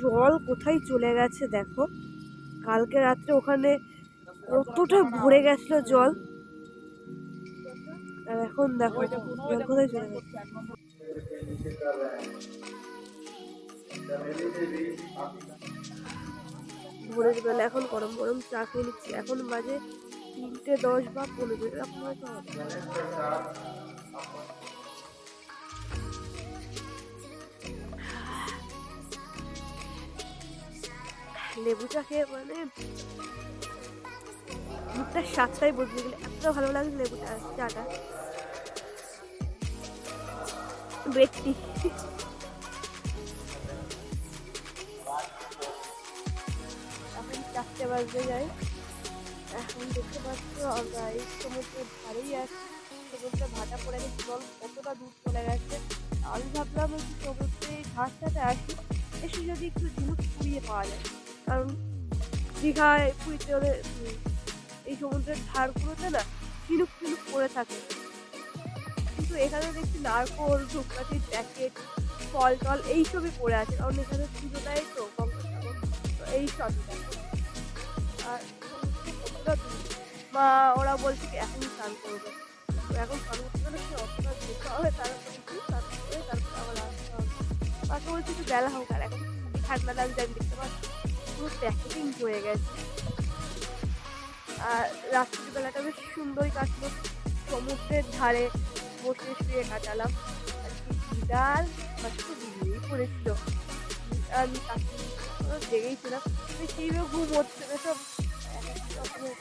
জল কোথায় চলে গেছে দেখো। কালকে রাত্রে ওখানে কতটা ভরে গেছিল জল। আর এখন দেখো জল কোথায় চলে গেছে। এখন গরম গরম চা খেয়ে নিচ্ছি। এখন বাজে তিনটে দশ বা পনেরো। এরকম হয়তো লেবু চা খেয়ে মানে মুখটা স্বাদটাই বদলে গেলে এত ভালো লাগে লেবুটা, চাটা। ব্যক্তি এখন চারটে বাজতে যাই এখন দেখতে পাচ্ছ আমরা এই সমুদ্রের ধারেই আছি। সমুদ্রে ভাটা পড়ে গেছে, জল কতটা দূর চলে গেছে। আমি ভাবলাম একটু সমুদ্রে ঘাসটাতে আসি, এসে যদি একটু ঝিনুক পুড়িয়ে পাওয়া যায়। কারণ দীঘায় পুরীতে ওদের এই সমুদ্রের ধারগুলোতে না ঝিনুক ঝিনুক পড়ে থাকে। কিন্তু এখানে দেখছি নারকোল, ধূপকাঠির প্যাকেট ফল টল এইসবই পড়ে আছে। কারণ এখানে পুজো দেয় তো গঙ্গাসাগর, তো এই দেখো আর মা ওরা বলছে কি, এখন স্নান করবে এখন স্নান করতে গেলে অতটা যেতে হবে করে তারপরে আবার আসতে হবে। বলছি একটু বেলা হোক, আর এখন ঠান্ডা লাগছে, আমি দেখতে পাচ্ছি। পুরো প্যাকেটিং হয়ে গেছে। আর রাত্রির বেলাটা বেশ সুন্দরই কাটলো। সমুদ্রের ধারে বসে শুয়ে কাটালাম। আর কি বিড়াল বাচ্চা ঘুমিয়েই পড়েছিল আমি কাকি জেগেই ছিলাম সেইভাবে ঘুম হচ্ছে সব এক রকমের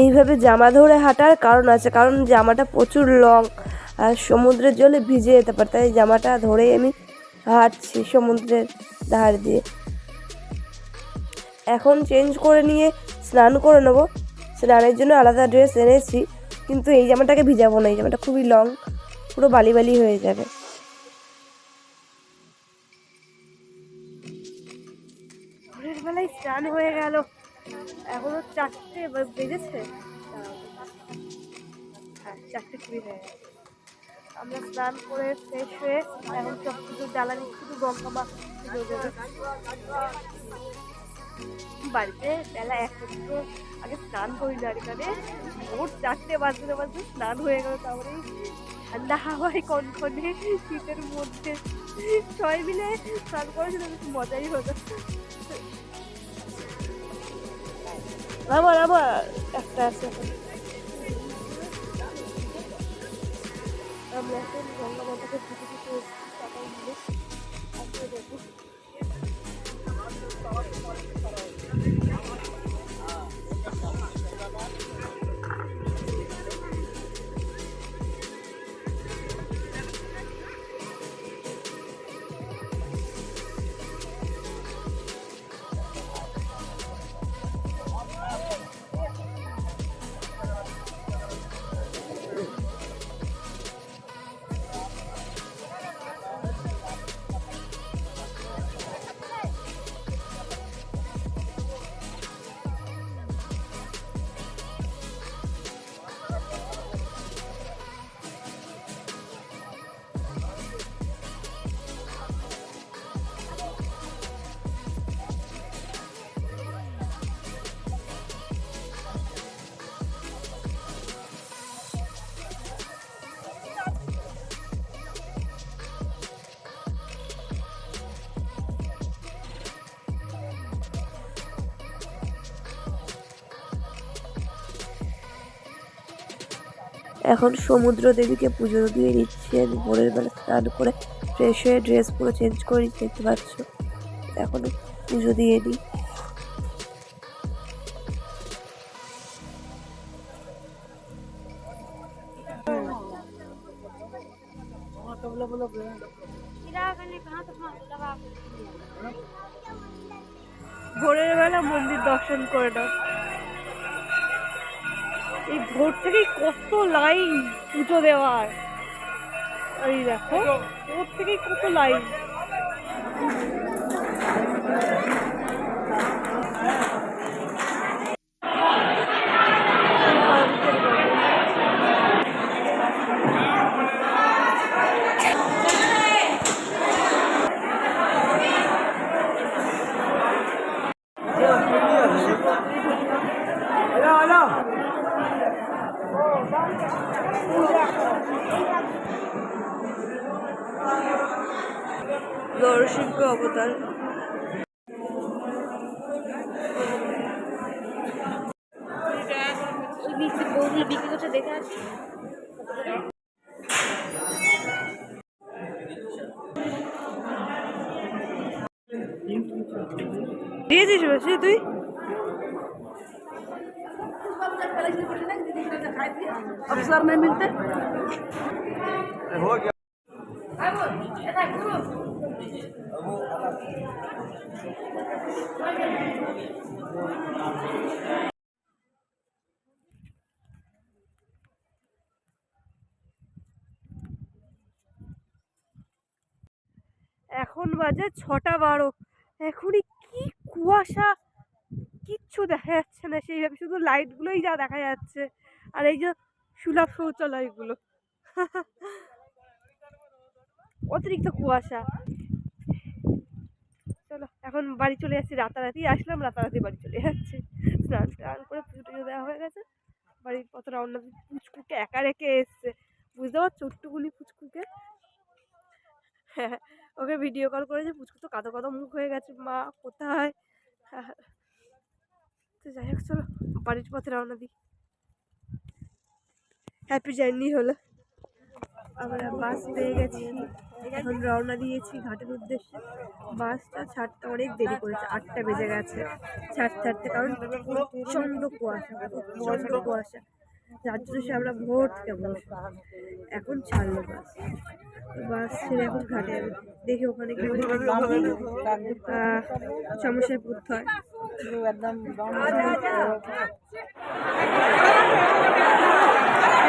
এইভাবে জামা ধরে হাঁটার কারণ আছে, কারণ জামাটা প্রচুর লং সমুদ্রের জলে ভিজে যেতে পারে। তাই জামাটা ধরেই আমি হাঁটছি সমুদ্রের ধার দিয়ে। এখন চেঞ্জ করে নিয়ে স্নান করে নেব। স্নানের জন্য আলাদা ড্রেস এনেছি, কিন্তু এই জামাটাকে ভিজাবো না। এই জামাটা খুবই লং পুরো বালি বালি হয়ে যাবে। বেলায় স্নান হয়ে গেল। এখনও চারটে বেজেছে। চারটে কুড়ি হয়ে গেছে। আমরা স্নান করে ফ্রেশ হয়ে এখন সব কিছু জ্বালানি, শুধু গঙ্গা মা বাড়িতে বেলা একটা দুটো আগে স্নান করি না এখানে। ভোর চারটে বাজতে বাজতে স্নান হয়ে গেল, তারপরে ঠান্ডা হাওয়ায় কনকনে শীতের মধ্যে। সবাই মিলে স্নান করেছিল বেশ মজাই হতো আমার আমার একটা আছে। আমরা এখন গঙ্গা মাতাকে পুজো দিতে এসেছি সবাই মিলে তারপরে দেখব এখন সমুদ্র দেবীকে পুজো দিয়ে নিচ্ছি আমি ভোরের বেলা স্নান করে ফ্রেশ হয়ে ড্রেস পুরো চেঞ্জ করে নিচ্ছি, দেখতে এখন পুজো দিয়ে নিই ভোরের বেলা মন্দির দর্শন করে নাও। এই ভোর থেকেই কত লাইন পুজো দেওয়ার। এই দেখো ভোর থেকে কত লাইন। নরসিংহ অবতার নিচে বউগুলো বিক্রি করছে দেখে আসি দিয়েছিস বেশি তুই अवसर नहीं मिलते এখন বাজে ছটা বারো। এখনই কি কুয়াশা, কিচ্ছু দেখা যাচ্ছে না সেইভাবে, শুধু লাইটগুলোই যা দেখা যাচ্ছে। আর এই যে সুলভ শৌচালয়গুলো। অতিরিক্ত কুয়াশা। চলো, এখন বাড়ি চলে যাচ্ছি, রাতারাতি আসলাম, রাতারাতি বাড়ি চলে যাচ্ছি। স্নান স্নান করে পুজো টুজো দেওয়া হয়ে গেছে। বাড়ির পথ দিয়ে পুচকুকে একা রেখে এসছে। বুঝতে পারছ পুচকুকে? হ্যাঁ ওকে ভিডিও কল করেছে, পুচকু তো কাদো কাদো মুখ হয়ে গেছে, মা, কোথায়? তো যাই হোক, চলো, বাড়ির পথে রওনা দিই। হ্যাপি জার্নি হলো। আমরা বাস পেয়ে গেছি। এখন রওনা দিয়েছি ঘাটের উদ্দেশ্যে। বাসটা ছাড়তে অনেক দেরি করেছে আটটা বেজে গেছে ছাড়তে ছাড়তে। কারণ প্রচণ্ড কুয়াশা প্রচণ্ড কুয়াশা। যার জন্য সে আমরা ভোট কেমন এখন ছাড়লো বাস বাস ছেড়ে এখন ঘাটে দেখি ওখানে কি সমস্যায় পড়তে হয়। आप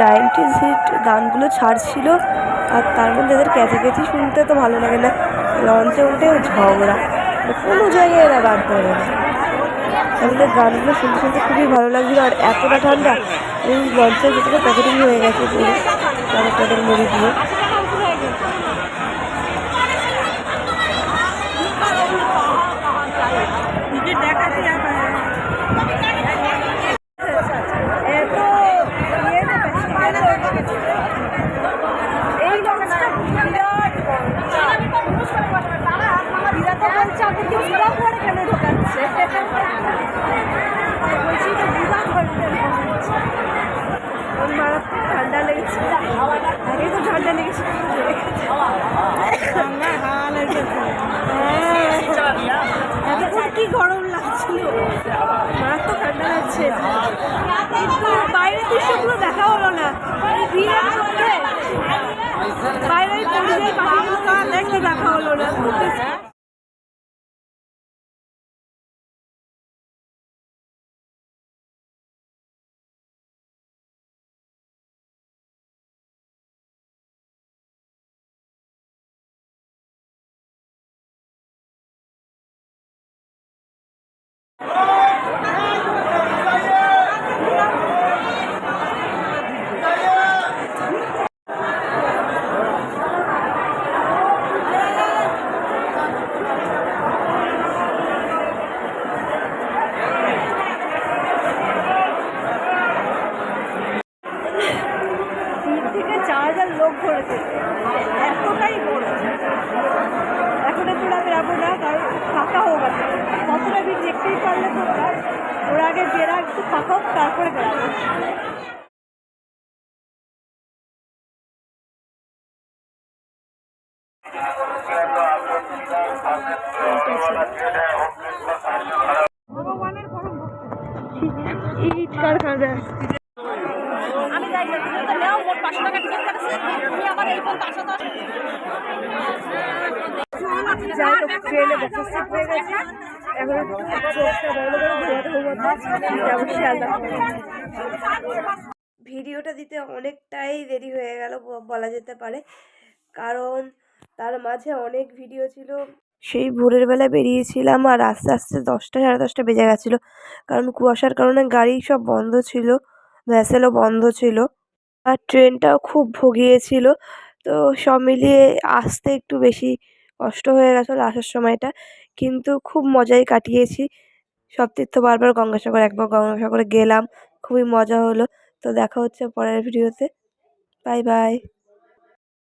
নাইনটি সিট গানগুলো ছাড়ছিল, আর তার মধ্যে এদের ক্যাথি ক্যাথি শুনতে তো ভালো লাগে না। লঞ্চে উঠে ঝগড়া। মানে কোনো জায়গায় এরা গান করে না। আমাদের গানগুলো শুনতে শুনতে খুবই ভালো লাগছিল, আর এতটা ঠান্ডা এই লঞ্চের ভিতরে প্যাকেটিং হয়ে গেছে পুরো। তাদের তাদের মুড়ি দিয়ে এত ইয়ে না এই লঞ্চটা বিরাট দিদা তো বলছে আপনি কি দিদা করে কেন ঢোকাচ্ছে বলছি তো দিদা করতে মারাত্মক ঠান্ডা লেগেছে আগে তো ঠান্ডা লেগেছে হ্যাঁ এতক্ষণ কি গরম লাগছিল মারাত্মক ঠান্ডা লাগছে কিন্তু বাইরের দৃশ্যগুলো দেখা হলো না এই ভিড়ের মধ্যে বাইরের পরিযায়ী পাখিগুলো দেখতে দেখা হলো না তিন থেকে চার ধরেছে এতটাই বড় এখন তোরা বেরাবো না কারণ ফাঁকা হোক আছে কতটা ভিড় দেখতেই পারলে তোমরা ওরা। আগে বেরা একটু ফাঁকা হোক তারপরে বেরাবো ইট কারখানা আমি যাই না যাই হোক হয়ে গেছে ভিডিওটা দিতে অনেকটাই দেরি হয়ে গেল বলা যেতে পারে। কারণ তার মাঝে অনেক ভিডিও ছিল। সেই ভোরের বেলা বেরিয়েছিলাম আর আস্তে আস্তে দশটা, সাড়ে দশটা বেজে গেছিল। কারণ কুয়াশার কারণে গাড়ি সব বন্ধ ছিল। ভ্যাসেলও বন্ধ ছিল। আর ট্রেনটাও খুব ভুগিয়েছিল। তো সব মিলিয়ে আসতে একটু বেশি কষ্ট হয়ে গেছিল আসার সময়টা। কিন্তু খুব মজাই কাটিয়েছি। সব তীর্থ বারবার গঙ্গাসাগর, একবার গঙ্গাসাগরে গেলাম। খুবই মজা হলো। তো দেখা হচ্ছে পরের ভিডিওতে। Bye bye.